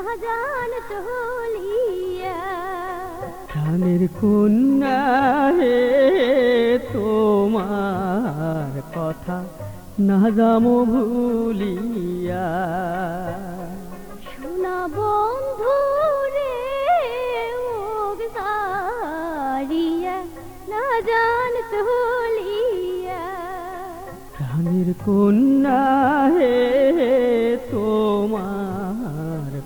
না জান চলিয়া। প্রাণের কন্যা হে তোমার কথা না যামো ভুলিয়া। শোনা বন্ধু রে সারিয়া না জান চলিয়া। প্রাণের কন্যা হে তোমার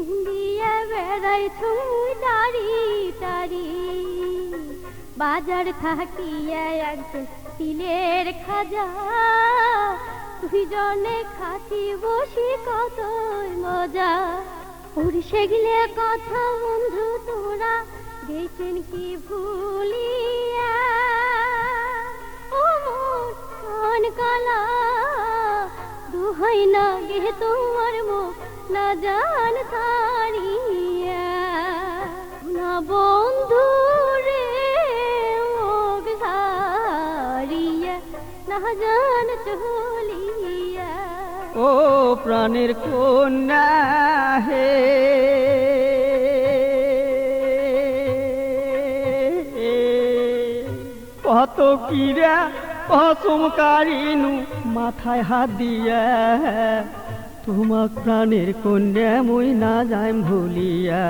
ইন্ডিয়া বেড়াই দাড়ি টারি বাজার থাকিয়া একজন তিলের খাজা। দুইজনে খাতি বসি কত মজা। ওর সেগুলো কথা বন্ধু তোরা, গেছেন কি ভুলিয়া? ও মোর কান কালা দুহাই না গে তোমার মুখ। জান তারিয়া। না বন্ধু রে ওক সারিয়া, না জান চলিয়া। ও প্রাণের কন্যা হে। কত কিরা কসমকারিনু মাথায় হাত দিয়া। তোমার প্রাণের কন্যা মই না যাই ভুলিয়া।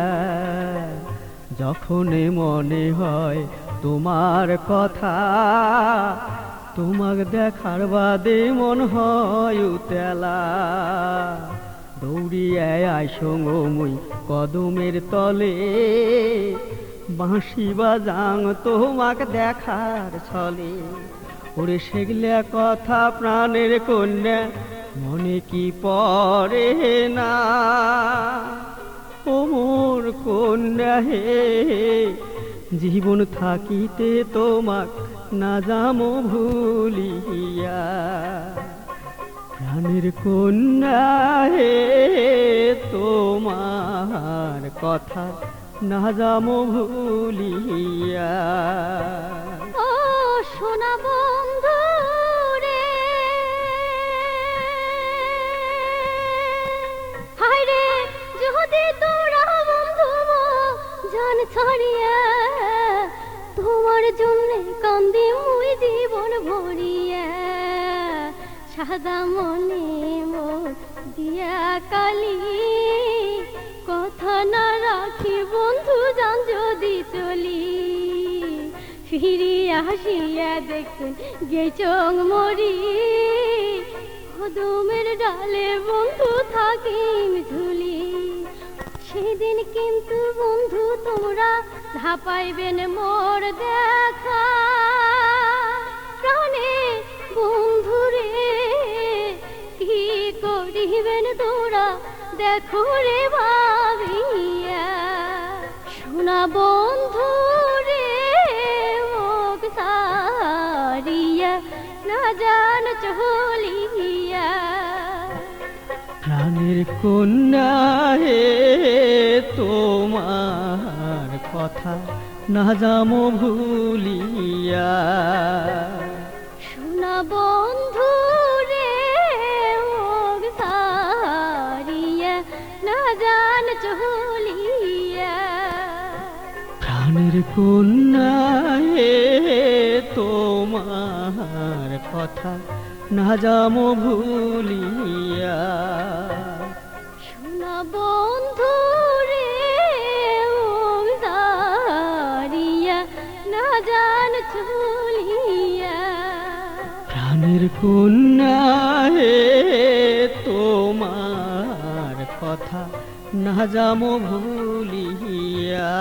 যখন মনে হয় তোমার কথা, তোমাক দেখার বাদে মন হয় উতেলা। দৌড়িয়ায় আইসঙ্গ মুই কদমের তলে, বাঁশি বাজাং তোমাক দেখার ছলে। ওরে সেগলে কথা প্রাণের কন্যা মনে কি পড়ে না? ও মোর কন্যা হে জীবন থাকিতে তোমাক না যামো ভুলিয়া। প্রাণের কন্যা হে তোমার কথা না যামো ভুলিয়া। ছাড়িয়া তোমার জন্য কান্দি মুই জীবন ভরিয়া। সাদা মনে দিয়া কালি, কথা না রাখি বন্ধু জান যদি চলি। ফিরিয়া আসিয়া দেখুন গে চং মরি, কদমের ডালে বন্ধু থাকিম ঝুলি। সেদিন কিন্তু বন্ধু ধাপাইবেন মোর দেখা। প্রাণে বন্ধু রে কি করিবেন তোরা? দেখো রে ভাবিয়া। শোনা বন্ধু রে মোক সারিয়া, না জান চলিয়া। প্রাণের কন্যা হে তোমার কথা না যামো ভুলিয়া। শোনা বন্ধু রে সারিয়া না জান চলিয়া। প্রাণের কন্যা তোমার কথা না যামো ভুলিয়া। শোনা বন্ধু হে তোমার কথা না যাম ভুলিয়া।